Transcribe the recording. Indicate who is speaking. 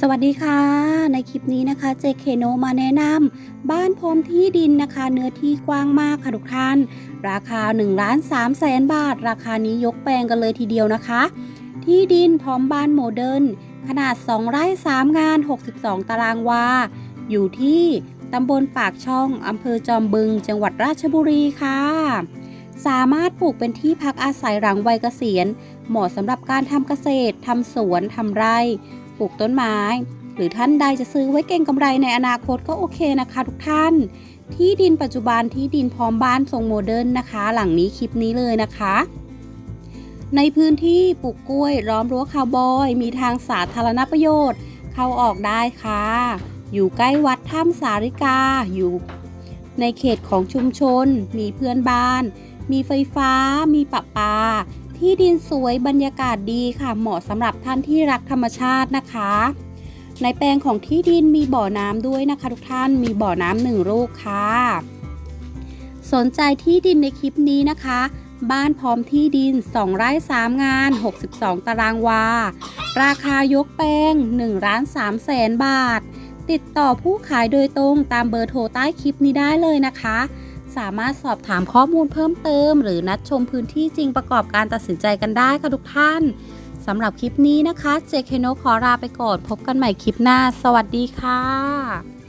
Speaker 1: สวัสดีค่ะ ในคลิปนี้นะคะเจเคโนมาแนะนำบ้านพร้อมที่ดินนะคะ เนื้อที่กว้างมากค่ะทุกท่าน ราคา1ล้าน3แสนบาท ราคานี้ยกแปลงกันเลยทีเดียวนะคะ ที่ดินพร้อมบ้านโมเดิร์นขนาด 2 ไร่ 3 งาน 62 ตารางวา อยู่ที่ตำบลปากช่องอำเภอจอมบึง จังหวัดราชบุรีค่ะ สามารถปลูกเป็นที่พักอาศัยหลังวัยเกษียณ เหมาะสำหรับการทำเกษตรทำสวนทำไร่ ลูกต้นไม้ หรือท่านใดจะซื้อไว้เก่งกำไรในอนาคตก็โอเคนะคะ ทุกท่าน ที่ดินปัจจุบันที่ดินพร้อมบ้านทรงโมเดิร์นนะคะ หลังนี้คลิปนี้เลยนะคะในพื้นที่ปลูกกล้วยล้อมรั้วคาวบอย มีทางสาธารณประโยชน์ เข้าออกได้ค่ะ อยู่ใกล้วัดถ้ำสาริกา อยู่ในเขตของชุมชน มีเพื่อนบ้าน มีไฟฟ้า มีประปา ที่ดินสวยบรรยากาศดีค่ะ เหมาะสำหรับท่านที่รักธรรมชาตินะคะ ในแปลงของที่ดินมีบ่อน้ำด้วยนะคะ ทุกท่านมีบ่อน้ำหนึ่งลูกค่ะ สนใจที่ดินในคลิปนี้นะคะ บ้านพร้อมที่ดิน 2 ไร่ 3 งาน 62 ตารางวา ราคายกแปลง1ล้าน3แสนบาท ติดต่อผู้ขายโดยตรงตามเบอร์โทรใต้คลิปนี้ได้เลยนะคะ สามารถสอบถามข้อมูลเพิ่มเติม หรือนัดชมพื้นที่จริงประกอบการตัดสินใจกันได้ค่ะทุกท่านสำหรับคลิปนี้นะคะ เจเคโนขอลาไปก่อนพบกันใหม่คลิปหน้า สวัสดีค่ะ